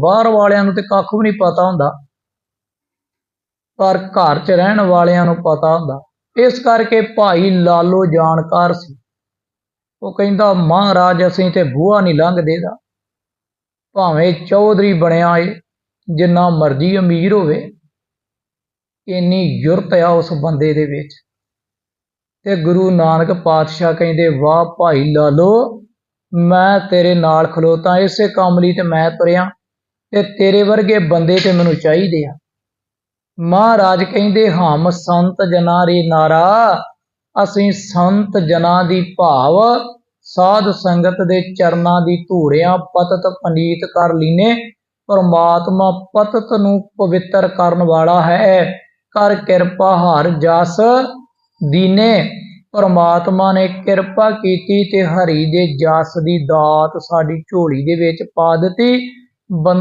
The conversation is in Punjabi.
ਬਾਹਰ ਵਾਲਿਆਂ ਨੂੰ ਤੇ ਕੱਖ ਵੀ ਨਹੀਂ ਪਤਾ ਹੁੰਦਾ। ਪਰ ਘਰ 'ਚ ਰਹਿਣ ਵਾਲਿਆਂ ਨੂੰ ਪਤਾ ਹੁੰਦਾ। ਇਸ ਕਰਕੇ ਭਾਈ ਲਾਲੋ ਜਾਣਕਾਰ ਸੀ। ਉਹ ਕਹਿੰਦਾ, ਮਹਾਰਾਜ, ਅਸੀਂ ਤੇ ਬੂਹਾ ਨਹੀਂ ਲੰਘਦੇ ਦਾ ਭਾਵੇਂ ਚੌਧਰੀ ਬਣਿਆ ਏ, ਜਿੰਨਾ ਮਰਜ਼ੀ ਅਮੀਰ ਹੋਵੇ, ਇੰਨੀ ਜੁਰਤ ਆ ਉਸ ਬੰਦੇ ਦੇ ਵਿੱਚ। ਤੇ ਗੁਰੂ ਨਾਨਕ ਪਾਤਸ਼ਾਹ ਕਹਿੰਦੇ, ਵਾਹ ਭਾਈ ਲਾਲੋ, ਮੈਂ ਤੇਰੇ ਨਾਲ ਖਲੋਤਾ। ਇਸੇ ਕੰਮ ਲਈ ਤੇ ਮੈਂ ਤੁਰਿਆ। ਤੇ ਤੇਰੇ ਵਰਗੇ ਬੰਦੇ ਤੇ ਮੈਨੂੰ ਚਾਹੀਦੇ ਆ। ਮਹਾਰਾਜ ਕਹਿੰਦੇ ਹਮ ਸੰਤ ਜਨਾ ਰੇ ਨਾਰਾ, ਅਸੀਂ ਸੰਤ ਜਨਾਂ ਦੀ ਭਾਵ, ਸਾਧ ਸੰਗਤ ਦੇ ਚਰਨਾਂ ਦੀ ਧੂੜਿਆਂ ਪਤਤ ਪਨੀਤ ਕਰ ਲੀਨੇ। ਪਰਮਾਤਮਾ ਪਤਤ ਨੂੰ ਪਵਿੱਤਰ ਕਰਨ ਵਾਲਾ ਹੈ। ਕਰ ਕਿਰਪਾ ਹਰ ਜਸ ਦੀਨੇ। ਪਰਮਾਤਮਾ ਨੇ ਕਿਰਪਾ ਕੀਤੀ ਤੇ ਹਰੀ ਦੇ ਜਸ ਦੀ ਦਾਤ ਸਾਡੀ ਝੋਲੀ ਦੇ ਵਿੱਚ ਪਾ ਦਿੱਤੀ। ਬੰਦਾ